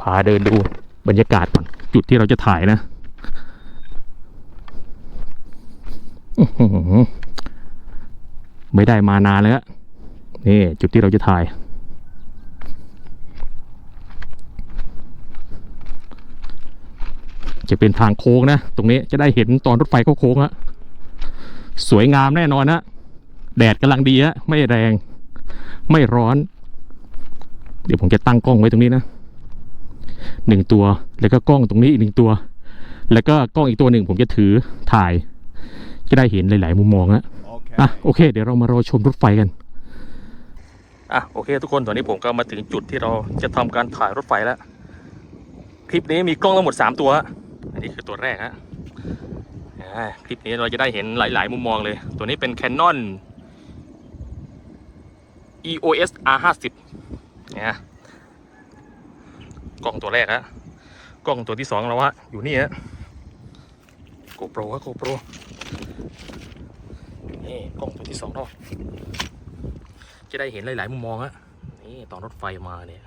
พาเดินดูบรรยากาศก่อนจุดที่เราจะถ่ายนะไม่ได้มานานแล้วนี่ จุดที่เราจะถ่ายจะเป็นทางโค้งนะ ตรงนี้จะได้เห็นตอนรถไฟเข้าโค้งอะสวยงามแน่นอนนะแดดกำลังดีอะไม่แรง ไม่ร้อน เดี๋ยวผมจะตั้งกล้องไว้ตรงนี้นะ หนึ่งตัว แล้วก็กล้องตรงนี้อีกหนึ่งตัว แล้วก็กล้องอีกตัวหนึ่งผมจะถือถ่ายจะได้เห็นหลาย ๆ มุมมองอะอะโอเค เดี๋ยวเรามารอชมรถไฟกันอะโอเค ทุกคนตอนนี้ผมก็มาถึงจุดที่เราจะทำการถ่ายรถไฟแล้ว คลิปนี้มีกล้องทั้งหมด 3 ตัว อันนี้คือตัวแรกฮะอ่าคลิปนี้เราจะได้เห็นหลาย ๆ มุมมองเลย ตัวนี้เป็น Canon EOS R50 เนี่ย กล้องตัวแรกฮะกล้องตัวที่สองเราฮะอยู่นี่ฮะ GoPro ฮะ GoPro นี่กล้องตัวที่สองเราจะได้เห็นหลาย ๆ มุมมองฮะนี่ตอนรถไฟมาเนี่ย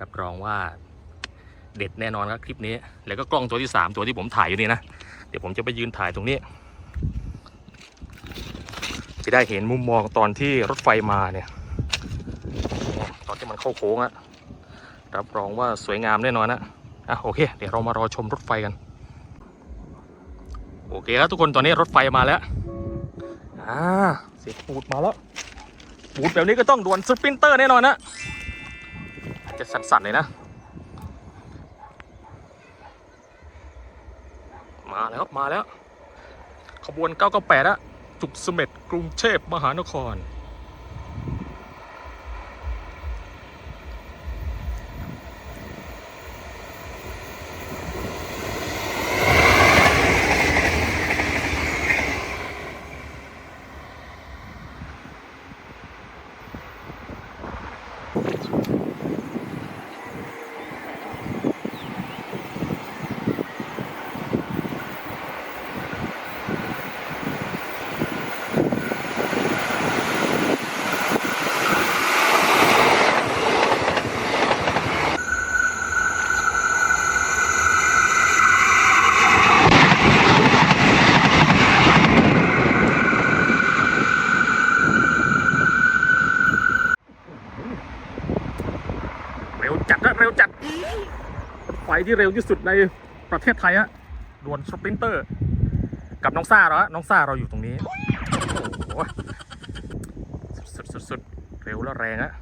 รับรองว่าเด็ดแน่นอนครับคลิปนี้ แล้วก็กล้องตัวที่สามตัวที่ผมถ่ายอยู่นี่นะเดี๋ยวผมจะไปยืนถ่ายตรงนี้จะได้เห็นมุมมองตอนที่รถไฟมาเนี่ย ตอนที่มันเข้าโค้งอะ รับรองว่าสวยงามแน่นอนนะอะโอเค เดี๋ยวเรามารอชมรถไฟกัน โอเคครับทุกคนตอนนี้รถไฟมาแล้วอ่าเสียงปูดมาแล้วปูดแบบนี้ก็ต้องดวนสปรินเตอร์แน่นอนนะจะสั่นๆเลยนะ มาแล้วมาแล้ว ขบวน 998อะจุกเสม็ดกรุงเทพมหานคร จัดนะเร็วจัดไฟที่เร็วที่สุดในประเทศไทยฮะดวลสปรินเตอร์ กับน้องซ่าเราฮะน้องซ่าเราอยู่ตรงนี้ โอ้โห สุดๆเร็วและแรงฮะ